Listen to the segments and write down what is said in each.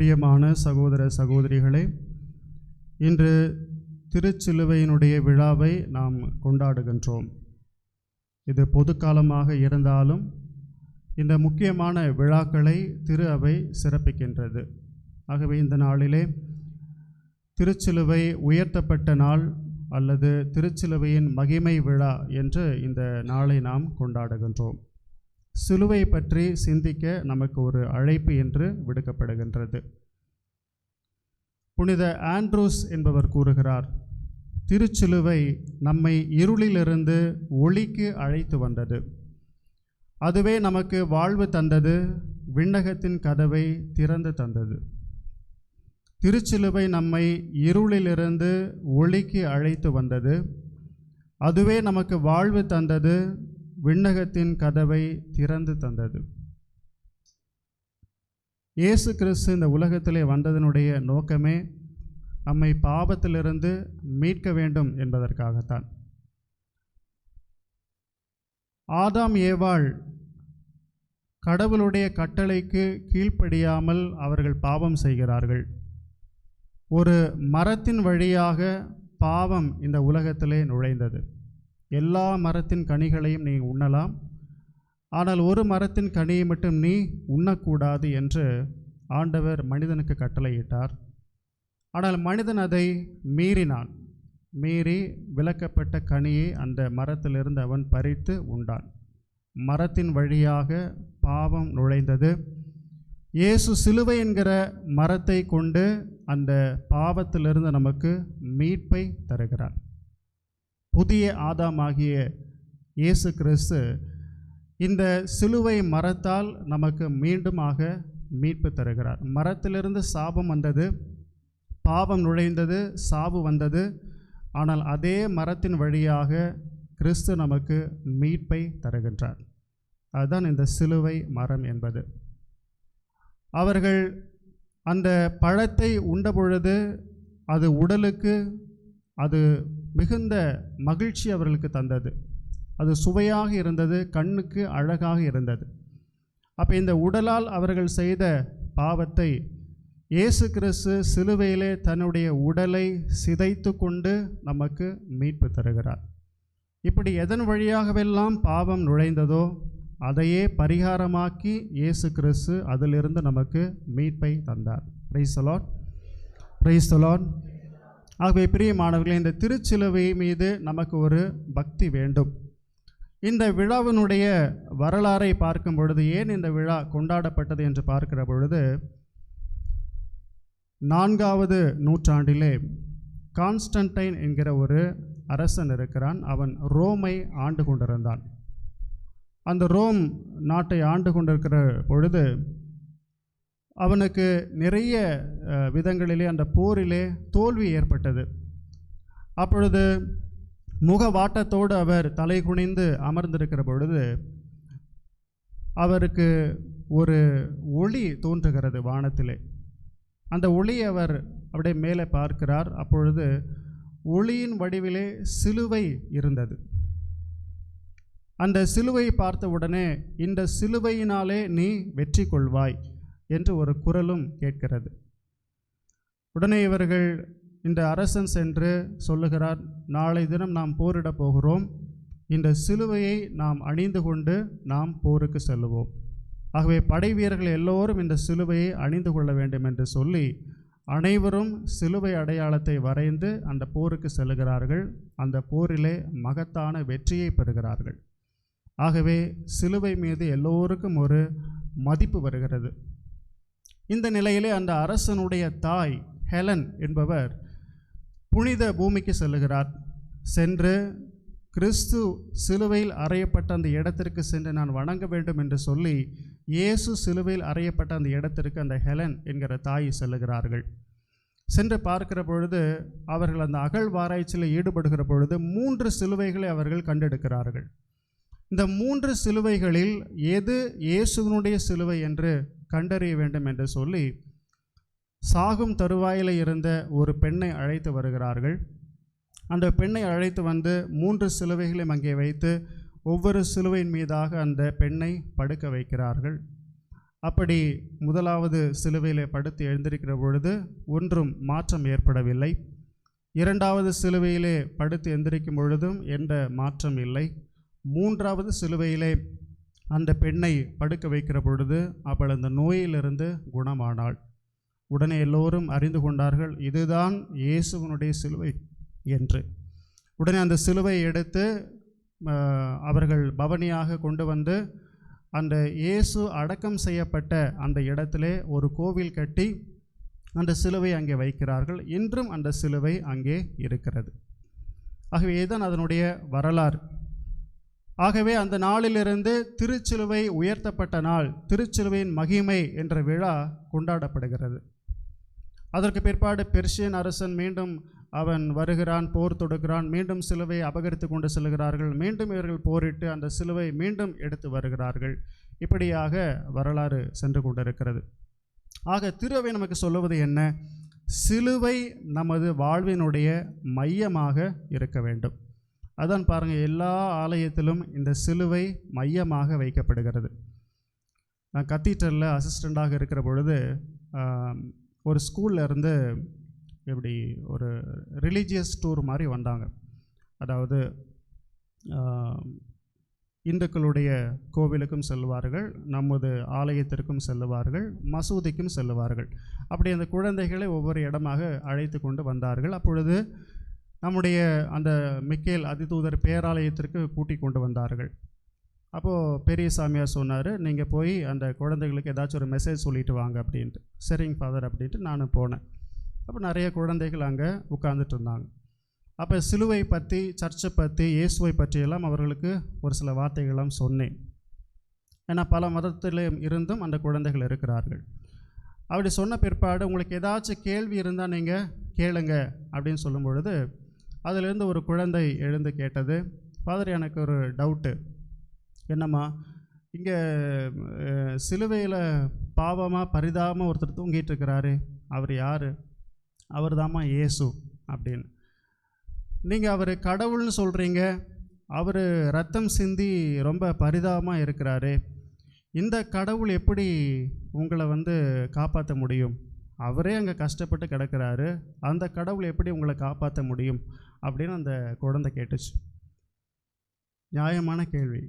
பிரியமான சகோதர சகோதரிகளே இன்று திருச்சிலுவையினுடைய விழாவை நாம் கொண்டாடுகின்றோம். இது பொதுக்காலமாக இருந்தாலும் இந்த முக்கியமான விழாக்களை திரு அவை சிறப்பிக்கின்றது. ஆகவே இந்த நாளிலே திருச்சிலுவை உயர்த்தப்பட்ட நாள் அல்லது திருச்சிலுவையின் மகிமை விழா என்று இந்த நாளை நாம் கொண்டாடுகின்றோம். சிலுவை பற்றி சிந்திக்க நமக்கு ஒரு அழைப்பு என்று விடுக்கப்படுகின்றது. புனித ஆண்ட்ரூஸ் என்பவர் கூறுகிறார் திருச்சிலுவை நம்மை இருளிலிருந்து ஒளிக்கு அழைத்து வந்தது. அதுவே நமக்கு வாழ்வு தந்தது விண்ணகத்தின் கதவை திறந்து தந்தது. திருச்சிலுவை நம்மை இருளிலிருந்து ஒளிக்கு அழைத்து வந்தது. அதுவே நமக்கு வாழ்வு தந்தது விண்ணகத்தின் கதவை திறந்து தந்தது. இயேசு கிறிஸ்து இந்த உலகத்திலே வந்ததனுடைய நோக்கமே நம்மை பாவத்திலிருந்து மீட்க வேண்டும் என்பதற்காகத்தான். ஆதாம் ஏவாள் கடவுளுடைய கட்டளைக்கு கீழ்ப்படியாமல் அவர்கள் பாவம் செய்கிறார்கள். ஒரு மரத்தின் வழியாக பாவம் இந்த உலகத்திலே நுழைந்தது. எல்லா மரத்தின் கனிகளையும் நீ உண்ணலாம். ஆனால் ஒரு மரத்தின் கனியை மட்டும் நீ உண்ணக்கூடாது என்று ஆண்டவர் மனிதனுக்கு கட்டளையிட்டார். ஆனால் மனிதன் அதை மீறினான். மீறி விலக்கப்பட்ட கனியை அந்த மரத்திலிருந்து அவன் பறித்து உண்டான். மரத்தின் வழியாக பாவம் நுழைந்தது. இயேசு சிலுவை என்கிற மரத்தை கொண்டு அந்த பாவத்திலிருந்து நமக்கு மீட்பை தருகிறார். புதிய ஆதாமாகிய இயேசு கிறிஸ்து இந்த சிலுவை மரத்தால் நமக்கு மீண்டுமாக மீட்பு தருகிறார். மரத்திலிருந்து சாபம் வந்தது பாவம் நுழைந்தது சாவு வந்தது. ஆனால் அதே மரத்தின் வழியாக கிறிஸ்து நமக்கு மீட்பை தருகின்றார். அதுதான் இந்த சிலுவை மரம் என்பது. அவர்கள் அந்த பழத்தை உண்டபொழுது அது உடலுக்கு அது மிகுந்த மகிழ்ச்சி அவர்களுக்கு தந்தது. அது சுவையாக இருந்தது கண்ணுக்கு அழகாக இருந்தது. அப்போ இந்த உடலால் அவர்கள் செய்த பாவத்தை இயேசு கிறிஸ்து சிலுவையிலே தன்னுடைய உடலை சிதைத்து கொண்டு நமக்கு மீட்பு தருகிறார். இப்படி எதன் வழியாகவெல்லாம் பாவம் நுழைந்ததோ அதையே பரிகாரமாக்கி இயேசு கிறிஸ்து அதிலிருந்து நமக்கு மீட்பை தந்தார். பிரைஸ் அலாட் பிரைஸ் அலாட் ஆகவே பிரியமானவர்களே இந்த திருச்சிலுவை மீது நமக்கு ஒரு பக்தி வேண்டும். இந்த விழாவினுடைய வரலாறை பார்க்கும் பொழுது ஏன் இந்த விழா கொண்டாடப்பட்டது என்று பார்க்கிற பொழுது நான்காவது நூற்றாண்டிலே கான்ஸ்டன்டைன் என்கிற ஒரு அரசன் இருக்கிறான். அவன் ரோமை ஆண்டு கொண்டிருந்தான். அந்த ரோம் நாட்டை ஆண்டு கொண்டிருக்கிற பொழுது அவனுக்கு நிறைய விதங்களிலே அந்த போரிலே தோல்வி ஏற்பட்டது. அப்பொழுது முகவாட்டத்தோடு அவர் தலை குனிந்து அமர்ந்திருக்கிற பொழுது அவருக்கு ஒரு ஒளி தோன்றுகிறது வானத்திலே. அந்த ஒளி அவர் அப்படியே மேலே பார்க்கிறார். அப்பொழுது ஒளியின் வடிவிலே சிலுவை இருந்தது. அந்த சிலுவை பார்த்த உடனே இந்த சிலுவையினாலே நீ வெற்றி கொள்வாய். என்று ஒரு குரலும் கேட்கிறது. உடனே இவர்கள் இந்த அரசன் சென்று சொல்லுகிறார் நாளை தினம் நாம் போரிடப் போகிறோம். இந்த சிலுவையை நாம் அணிந்து கொண்டு நாம் போருக்கு செல்லுவோம். ஆகவே படை வீரர்கள் எல்லோரும் இந்த சிலுவையை அணிந்து கொள்ள வேண்டும் என்று சொல்லி அனைவரும் சிலுவை அடையாளத்தை வரைந்து அந்த போருக்கு செல்லுகிறார்கள். அந்த போரிலே மகத்தான வெற்றியை பெறுகிறார்கள். ஆகவே சிலுவை மீது எல்லோருக்கும் ஒரு மதிப்பு வருகிறது. இந்த நிலையிலே அந்த அரசனுடைய தாய் ஹெலன் என்பவர் புனித பூமிக்கு செல்லுகிறார். சென்று கிறிஸ்து சிலுவையில் அறையப்பட்ட அந்த இடத்திற்கு சென்று நான் வணங்க வேண்டும் என்று சொல்லி இயேசு சிலுவையில் அறையப்பட்ட அந்த இடத்திற்கு அந்த ஹெலன் என்கிற தாய் செல்லுகிறார்கள். சென்று பார்க்கிற பொழுது அவர்கள் அந்த அகழ்வாராய்ச்சியில் ஈடுபடுகிற பொழுது மூன்று சிலுவைகளை அவர்கள் கண்டெடுக்கிறார்கள். இந்த மூன்று சிலுவைகளில் எது இயேசுவினுடைய சிலுவை என்று கண்டறிய வேண்டும் என்று சொல்லி சாகும் தருவாயில் இருந்த ஒரு பெண்ணை அழைத்து வருகிறார்கள். அந்த பெண்ணை அழைத்து வந்து மூன்று சிலுவைகளையும் அங்கே வைத்து ஒவ்வொரு சிலுவையின் மீதாக அந்த பெண்ணை படுக்க வைக்கிறார்கள். அப்படி முதலாவது சிலுவையிலே படுத்து எழுந்திருக்கிற பொழுது ஒன்றும் மாற்றம் ஏற்படவில்லை. இரண்டாவது சிலுவையிலே படுத்து எந்திரிக்கும் பொழுதும் எந்த மாற்றம் இல்லை. மூன்றாவது சிலுவையிலே அந்த பெண்ணை படுக்க வைக்கிற பொழுது அவள் அந்த நோயிலிருந்து குணமானாள். உடனே எல்லோரும் அறிந்து கொண்டார்கள் இதுதான் இயேசுவனுடைய சிலுவை என்று. உடனே அந்த சிலுவையை எடுத்து அவர்கள் பவனியாக கொண்டு வந்து அந்த இயேசு அடக்கம் செய்யப்பட்ட அந்த இடத்திலே ஒரு கோவில் கட்டி அந்த சிலுவை அங்கே வைக்கிறார்கள். இன்றும் அந்த சிலுவை அங்கே இருக்கிறது. ஆகவே இதுதான் அதனுடைய வரலாறு. ஆகவே அந்த நாளிலிருந்து திருச்சிலுவை உயர்த்தப்பட்ட நாள் திருச்சிலுவையின் மகிமை என்ற விழா கொண்டாடப்படுகிறது. அதற்கு பிற்பாடு பெர்ஷியன் அரசன் மீண்டும் அவன் வருகிறான் போர் தொடுக்கிறான் மீண்டும் சிலுவை அபகரித்து கொண்டு செல்கிறார்கள். மீண்டும் இவர்கள் போரிட்டு அந்த சிலுவை மீண்டும் எடுத்து வருகிறார்கள். இப்படியாக வரலாறு சென்று கொண்டிருக்கிறது. ஆக திருவை நமக்கு சொல்லுவது என்ன? சிலுவை நமது வாழ்வினுடைய மையமாக இருக்க வேண்டும். அதான் பாருங்கள் எல்லா ஆலயத்திலும் இந்த சிலுவை மையமாக வைக்கப்படுகிறது. நான் கத்தீட்ரலில் அசிஸ்டண்ட்டாக இருக்கிற பொழுது ஒரு ஸ்கூல்ல இருந்து இப்படி ஒரு ரிலீஜியஸ் டூர் மாதிரி வந்தாங்க. அதாவது இந்துக்களுடைய கோவிலுக்கும் செல்வார்கள் நமது ஆலயத்திற்கும் செல்லுவார்கள் மசூதிக்கும் செல்லுவார்கள். அப்படி அந்த குழந்தைகளை ஒவ்வொரு இடமாக அழைத்து கொண்டு வந்தார்கள். அப்பொழுது நம்முடைய அந்த மிக்கேல் அதிதூதர் பேராலயத்திற்கு கூட்டி கொண்டு வந்தார்கள். அப்போது பெரிய சாமியார் சொன்னார் நீங்கள் போய் அந்த குழந்தைகளுக்கு ஏதாச்சும் ஒரு மெசேஜ் சொல்லிட்டு வாங்க அப்படின்ட்டு. சரிங்க ஃபாதர் அப்படின்ட்டு நானும் போனேன். அப்போ நிறைய குழந்தைகள் அங்கே உட்காந்துட்டு இருந்தாங்க. அப்போ சிலுவை பற்றி சர்ச்சை பற்றி இயேசுவை பற்றியெல்லாம் அவர்களுக்கு ஒரு சில வார்த்தைகள்லாம் சொன்னேன். ஏன்னா பல மதத்தில் இருந்தும் அந்த குழந்தைகள் இருக்கிறார்கள். அப்படி சொன்ன பிற்பாடு உங்களுக்கு ஏதாச்சும் கேள்வி இருந்தால் நீங்கள் கேளுங்க அப்படின்னு சொல்லும் பொழுது அதிலிருந்து ஒரு குழந்தை எழுந்து கேட்டது. ஃபாதர் எனக்கு ஒரு டவுட்டு என்னம்மா இங்கே சிலுவையில் பாவமாக பரிதாபமாக ஒருத்தர் தூங்கிட்டு இருக்கிறாரு. அவர் யார்? அவர் தாம்மா இயேசு அப்படின்னு. நீங்கள் அவர் கடவுள்னு சொல்கிறீங்க அவர் ரத்தம் சிந்தி ரொம்ப பரிதாபமாக இருக்கிறாரு. இந்த கடவுள் எப்படி உங்களை வந்து காப்பாற்ற முடியும்? அவரே அங்கே கஷ்டப்பட்டு கிடக்கிறாரு. அந்த கடவுள் எப்படி உங்களை காப்பாற்ற முடியும்? அப்படின்னு அந்த குழந்தை கேட்டுச்சு. நியாயமான கேள்வி.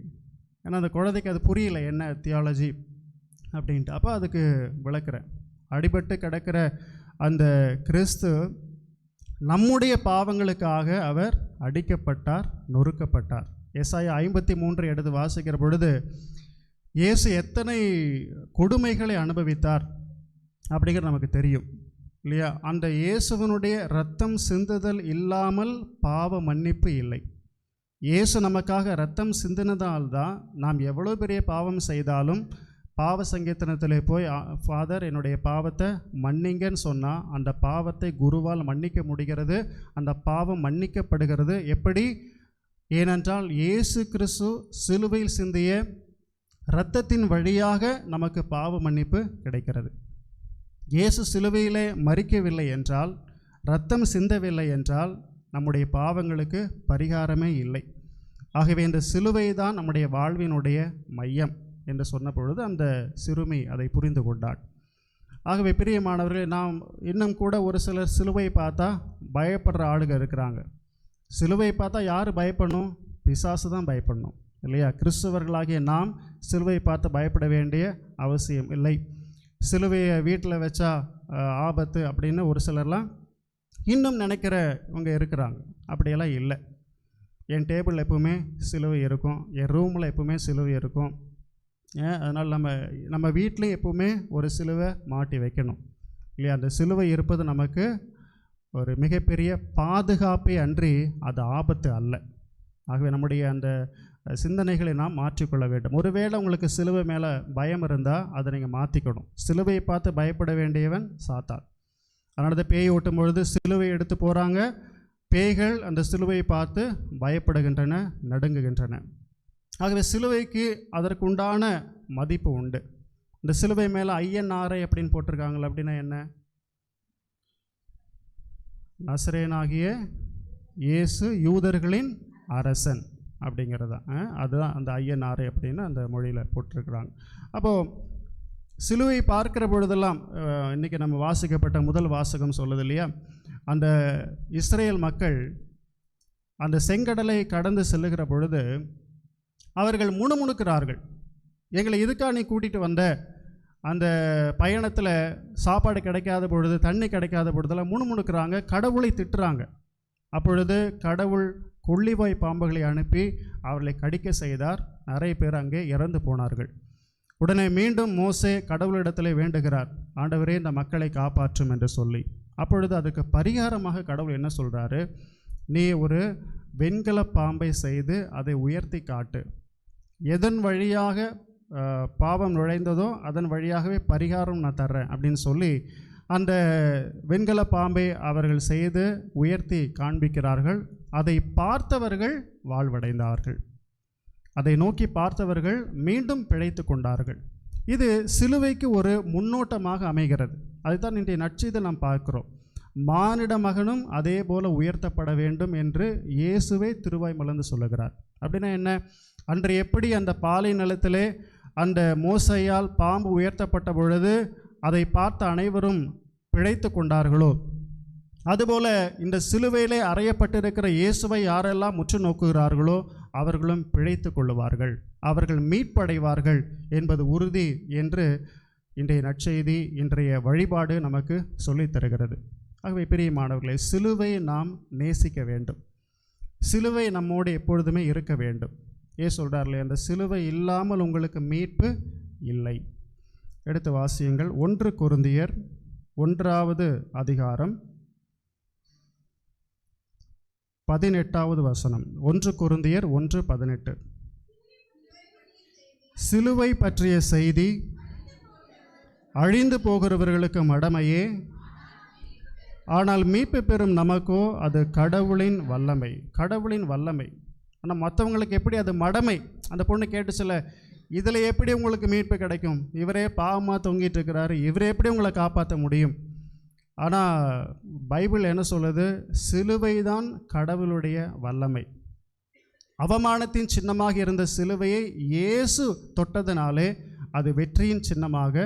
ஏன்னா அந்த குழந்தைக்கு அது புரியல என்ன தியாலஜி அப்படின்ட்டு. அப்போ அதுக்கு விளக்குறேன். அடிபட்டு கிடக்கிற அந்த கிறிஸ்து நம்முடைய பாவங்களுக்காக அவர் அடிக்கப்பட்டார் நொறுக்கப்பட்டார். எஸ்ஐ ஐம்பத்தி மூன்று எடுத்து வாசிக்கிற பொழுது இயேசு எத்தனை கொடுமைகளை அனுபவித்தார் அப்படிங்கிறது நமக்கு தெரியும். இல்லையா? அந்த இயேசுவனுடைய ரத்தம் சிந்துதல் இல்லாமல் பாவ மன்னிப்பு இல்லை. இயேசு நமக்காக ரத்தம் சிந்தினதால் தான் நாம் எவ்வளோ பெரிய பாவம் செய்தாலும் பாவ சங்கீர்த்தனத்தில் போய் ஃபாதர் என்னுடைய பாவத்தை மன்னிங்கன்னு சொன்னால் அந்த பாவத்தை குருவால் மன்னிக்க முடிகிறது. அந்த பாவம் மன்னிக்கப்படுகிறது. எப்படி? ஏனென்றால் இயேசு கிறிஸ்து சிலுவையில் சிந்திய இரத்தத்தின் வழியாக நமக்கு பாவ மன்னிப்பு கிடைக்கிறது. இயேசு சிலுவையிலே மறிக்கவில்லை என்றால் இரத்தம் சிந்தவில்லை என்றால் நம்முடைய பாவங்களுக்கு பரிகாரமே இல்லை. ஆகவே இந்த சிலுவை தான் நம்முடைய வாழ்வினுடைய மையம் என்று சொன்ன பொழுது அந்த சிறுமி அதை புரிந்து கொண்டாள். ஆகவே பிரியமானவர்களே நாம் இன்னும் கூட ஒரு சிலர் சிலுவை பார்த்தா பயப்படுற ஆளுங்க இருக்கிறாங்க. சிலுவை பார்த்தா யார் பயப்படணும்? பிசாசு தான் பயப்படணும் இல்லையா? கிறிஸ்தவர்களாகிய நாம் சிலுவை பார்த்து பயப்பட வேண்டிய அவசியம் இல்லை. சிலுவையை வீட்டில் வச்சா ஆபத்து அப்படின்னு ஒரு சிலர்லாம் இன்னும் நினைக்கிறவங்க இருக்கிறாங்க. அப்படியெல்லாம் இல்லை. என் டேபிள் எப்பவுமே சிலுவை இருக்கும். என் ரூமில் எப்பவுமே சிலுவை இருக்கும். ஏன் அதனால் நம்ம நம்ம வீட்டிலையும் எப்பவுமே ஒரு சிலுவை மாட்டி வைக்கணும். இல்லையா? அந்த சிலுவை இருப்பது நமக்கு ஒரு மிகப்பெரிய பாதுகாப்பே அன்றி அது ஆபத்து அல்ல. ஆகவே நம்முடைய அந்த சிந்தனைகளை நாம் மாற்றிக்கொள்ள வேண்டும். ஒருவேளை உங்களுக்கு சிலுவை மேலே பயம் இருந்தால் அதை நீங்கள் மாற்றிக்கணும் சிலுவையை பார்த்து பயப்பட வேண்டியவன் சாத்தான். அதனால தான் பேய் ஓட்டும் பொழுது சிலுவை எடுத்து போகிறாங்க பேய்கள் அந்த சிலுவையை பார்த்து பயப்படுகின்றன நடுங்குகின்றன. ஆகவே சிலுவைக்கு அதற்குண்டான மதிப்பு உண்டு. இந்த சிலுவை மேலே ஐயனாரை அப்படின்னு போட்டிருக்காங்களே அப்படின்னா என்ன? நசரேனாகிய இயேசு யூதர்களின் அரசன். அப்படிங்கிறது அதுதான் அந்த ஐயனாரை அப்படின்னு அந்த மொழியில் போட்டிருக்கிறாங்க. அப்போது சிலுவை பார்க்கிற பொழுதெல்லாம் இன்றைக்கி நம்ம வாசிக்கப்பட்ட முதல் வாசகம் சொல்லுது இல்லையா? அந்த இஸ்ரேல் மக்கள் அந்த செங்கடலை கடந்து செல்லுகிற பொழுது அவர்கள் முணுமுணுக்கிறார்கள். எங்களை இதுக்கா நீ கூட்டிகிட்டு வந்த? அந்த பயணத்தில் சாப்பாடு கிடைக்காத பொழுது தண்ணி கிடைக்காத பொழுதெல்லாம் முணுமுணுக்கிறாங்க கடவுளை திட்டுறாங்க. அப்பொழுது கடவுள் கொள்ளிவாய் பாம்புகளை அனுப்பி அவர்களை கடிக்க செய்தார். நிறைய பேர் அங்கே இறந்து போனார்கள். உடனே மீண்டும் மோசே கடவுளிடத்திலே வேண்டுகிறார். ஆண்டவரே இந்த மக்களை காப்பாற்றும் என்று சொல்லி. அப்பொழுது அதுக்கு பரிகாரமாக கடவுள் என்ன சொல்கிறாரு நீ ஒரு வெண்கல பாம்பை செய்து அதை உயர்த்தி காட்டு. எதன் வழியாக பாவம் நுழைந்ததோ அதன் வழியாகவே பரிகாரம் நான் தர்றேன் அப்படின்னு சொல்லி அந்த வெண்கல பாம்பை அவர்கள் செய்து உயர்த்தி காண்பிக்கிறார்கள். அதை பார்த்தவர்கள் வாழ்வடைந்தார்கள். அதை நோக்கி பார்த்தவர்கள் மீண்டும் பிழைத்து கொண்டார்கள். இது சிலுவைக்கு ஒரு முன்னோட்டமாக அமைகிறது. அதுதான் இன்றைய நற்செய்தியில் நாம் பார்க்கிறோம். மானிட மகனும் அதே போல உயர்த்தப்பட வேண்டும் என்று இயேசுவே திருவாய் மலர்ந்து சொல்லுகிறார். அப்படின்னா என்ன? அன்று எப்படி அந்த பாலை நிலத்திலே அந்த மோசையால் பாம்பு உயர்த்தப்பட்ட பொழுது அதை பார்த்த அனைவரும் பிழைத்து கொண்டார்களோ? அதுபோல இந்த சிலுவையிலே அறையப்பட்டிருக்கிற இயேசுவை யாரெல்லாம் முற்று நோக்குகிறார்களோ அவர்களும் பிழைத்து கொள்ளுவார்கள். அவர்கள் மீட்படைவார்கள் என்பது உறுதி என்று இன்றைய நற்செய்தி இன்றைய வழிபாடு நமக்கு சொல்லித் தருகிறது. ஆகவே பிரியமானவர்களை சிலுவை நாம் நேசிக்க வேண்டும். சிலுவை நம்மோடு எப்பொழுதுமே இருக்க வேண்டும். ஏன் சொல்கிறார்களே அந்த சிலுவை இல்லாமல் உங்களுக்கு மீட்பு இல்லை. எடுத்து வாசியுங்கள். ஒன்று குருந்தியர் ஒன்றாவது அதிகாரம் பதினெட்டாவது வசனம். ஒன்று குருந்தியர் ஒன்று பதினெட்டு. சிலுவை பற்றிய செய்தி அழிந்து போகிறவர்களுக்கு மடமையே. ஆனால் மீட்பு பெறும் நமக்கோ அது கடவுளின் வல்லமை. கடவுளின் வல்லமை. ஆனால் மற்றவங்களுக்கு எப்படி அது மடமை? அந்த பொண்ணு கேட்டுச்சுல இதில் எப்படி உங்களுக்கு மீட்பு கிடைக்கும்? இவரே பாவமாக தொங்கிட்டு இருக்கிறாரு. இவரே எப்படி உங்களை காப்பாற்ற முடியும்? ஆனால் பைபிள் என்ன சொல்லுது? சிலுவை தான் கடவுளுடைய வல்லமை. அவமானத்தின் சின்னமாக இருந்த சிலுவையை இயேசு தொட்டதினாலே அது வெற்றியின் சின்னமாக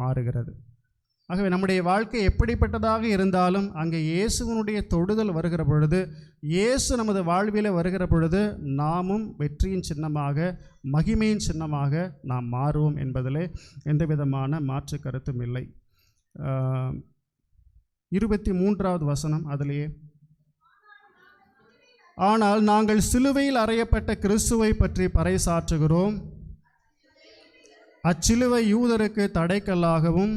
மாறுகிறது. ஆகவே நம்முடைய வாழ்க்கை எப்படிப்பட்டதாக இருந்தாலும் அங்கே இயேசுவனுடைய தொடுதல் வருகிற பொழுது இயேசு நமது வாழ்விலே வருகிற பொழுது நாமும் வெற்றியின் சின்னமாக மகிமையின் சின்னமாக நாம் மாறுவோம் என்பதிலே எந்த விதமான மாற்று கருத்தும் இல்லை. இருபத்தி மூன்றாவது வசனம் அதிலேயே ஆனால் நாங்கள் சிலுவையில் அறையப்பட்ட கிறிஸ்துவை பற்றி பறைசாற்றுகிறோம். அச்சிலுவை யூதருக்கு தடைக்கல்லாகவும்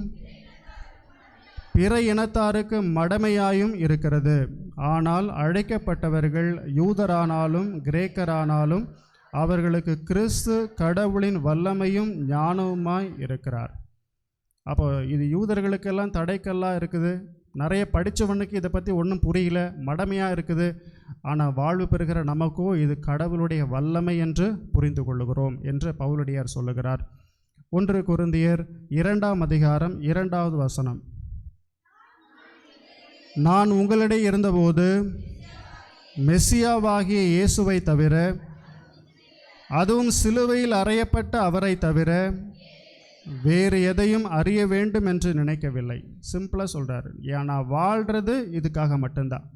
பிற இனத்தாருக்கு மடமையாயும் இருக்கிறது. ஆனால் அழைக்கப்பட்டவர்கள் யூதரானாலும் கிரேக்கரானாலும் அவர்களுக்கு கிறிஸ்து கடவுளின் வல்லமையும் ஞானவுமாய் இருக்கிறார். அப்போ இது யூதர்களுக்கெல்லாம் தடைக்கல்லாக இருக்குது? நிறைய படித்தவனுக்கு இதை பற்றி ஒன்றும் புரியல மடமையாக இருக்குது. ஆனால் வாழ்வு பெறுகிற நமக்கோ இது கடவுளுடைய வல்லமை என்று புரிந்து கொள்ளுகிறோம் என்று பவுலடியார் சொல்லுகிறார். ஒன்று குருந்தியர் இரண்டாம் அதிகாரம் இரண்டாவது வசனம். நான் உங்களிடையே இருந்தபோது மெஸ்ஸியாவாகிய இயேசுவை தவிர அதுவும் சிலுவையில் அறையப்பட்ட அவரை தவிர வேறு எதையும் அறிய வேண்டும் என்று நினைக்கவில்லை. சிம்பிளாக சொல்கிறாரு ஏன்னா வாழ்கிறது இதுக்காக மட்டும்தான்.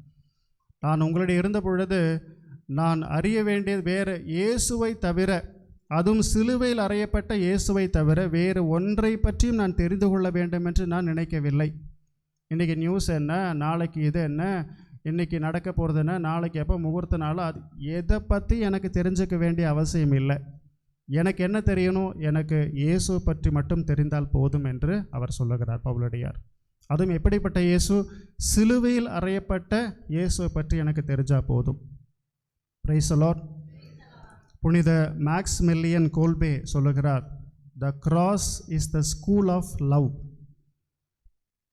நான் உங்களிடையே இருந்த பொழுது நான் அறிய வேண்டியது வேறு இயேசுவை தவிர அதுவும் சிலுவையில் அறையப்பட்ட இயேசுவை தவிர வேறு ஒன்றை பற்றியும் நான் தெரிந்து கொள்ள வேண்டும் என்று நான் நினைக்கவில்லை. இன்றைக்கி நியூஸ் என்ன? நாளைக்கு இது என்ன? இன்றைக்கி நடக்க போகிறது என்ன? நாளைக்கு எப்போ முகூர்த்த நாள்? அது எதை பற்றி எனக்கு தெரிஞ்சுக்க வேண்டிய அவசியம் இல்லை. எனக்கு என்ன தெரியணும் எனக்கு இயேசு பற்றி மட்டும் தெரிந்தால் போதும் என்று அவர் சொல்லுகிறார் பவுலடியார். அதுவும் எப்படிப்பட்ட இயேசு? சிலுவையில் அறையப்பட்ட இயேசுவை பற்றி எனக்கு தெரிஞ்சால் போதும். பிரைசலோர் புனித மேக்ஸ் மில்லியன் கோல்பே சொல்லுகிறார் the cross is the school of love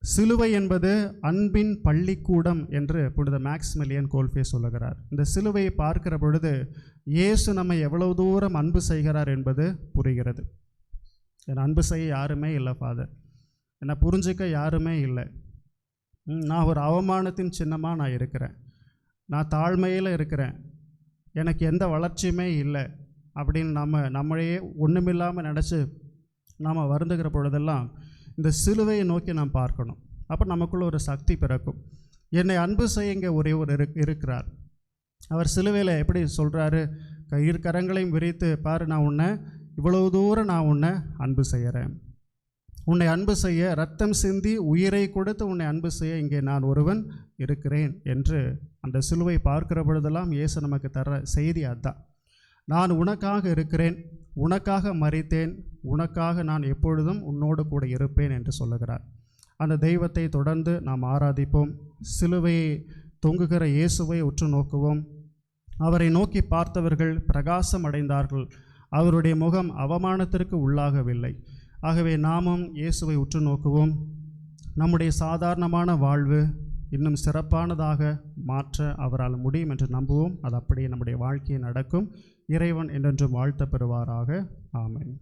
சிலுவை என்பது அன்பின் பள்ளிக்கூடம் என்று புனித மேக்ஸ்மில்லியன் கோல்ஃபே சொல்லுகிறார். இந்த சிலுவையை பார்க்கிற பொழுது இயேசு நம்மை எவ்வளவு தூரம் அன்பு செய்கிறார் என்பது புரிகிறது. என் அன்பு செய்ய யாருமே இல்லை ஃபாதர் என்னை புரிஞ்சிக்க யாருமே இல்லை. நான் ஒரு அவமானத்தின் சின்னமாக நான் இருக்கிறேன். நான் தாழ்மையில் இருக்கிறேன். எனக்கு எந்த வளர்ச்சியுமே இல்லை அப்படின்னு நம்ம நம்மளையே ஒன்றுமில்லாமல் நினச்சி நாம் வருந்துகிற பொழுதெல்லாம் இந்த சிலுவையை நோக்கி நாம் பார்க்கணும். அப்போ நமக்குள்ள ஒரு சக்தி பிறக்கும். என்னை அன்பு செய்யுங்க ஒரே ஒரு இரு இருக்கிறார். அவர் சிலுவையில் எப்படி சொல்கிறாரு கயிறு கரங்களையும் விரித்து பாரு நான் உன்னை இவ்வளவு தூரம் நான் உன்னை அன்பு செய்கிறேன் உன்னை அன்பு செய்ய ரத்தம் சிந்தி உயிரை கொடுத்து உன்னை அன்பு செய்ய இங்கே நான் ஒருவன் இருக்கிறேன் என்று அந்த சிலுவை பார்க்கிற பொழுதெல்லாம் இயேசு நமக்கு தர செய்தி அதுதான். நான் உனக்காக இருக்கிறேன் உனக்காக மறித்தேன் உனக்காக நான் எப்பொழுதும் உன்னோடு கூட இருப்பேன் என்று சொல்லுகிறார். அந்த தெய்வத்தை தொடர்ந்து நாம் ஆராதிப்போம். சிலுவையை தொங்குகிற இயேசுவை உற்று நோக்குவோம். அவரை நோக்கி பார்த்தவர்கள் பிரகாசம் அடைந்தார்கள். அவருடைய முகம் அவமானத்திற்கு உள்ளாகவில்லை. ஆகவே நாமும் இயேசுவை உற்று நோக்குவோம். நம்முடைய சாதாரணமான வாழ்வு இன்னும் சிறப்பானதாக மாற்ற அவரால் முடியும் என்று நம்புவோம். அது அப்படியே நம்முடைய வாழ்க்கையை நடக்கும். இறைவன் என்றென்றும் வாழ்த்த பெறுவாராக. ஆமேன்.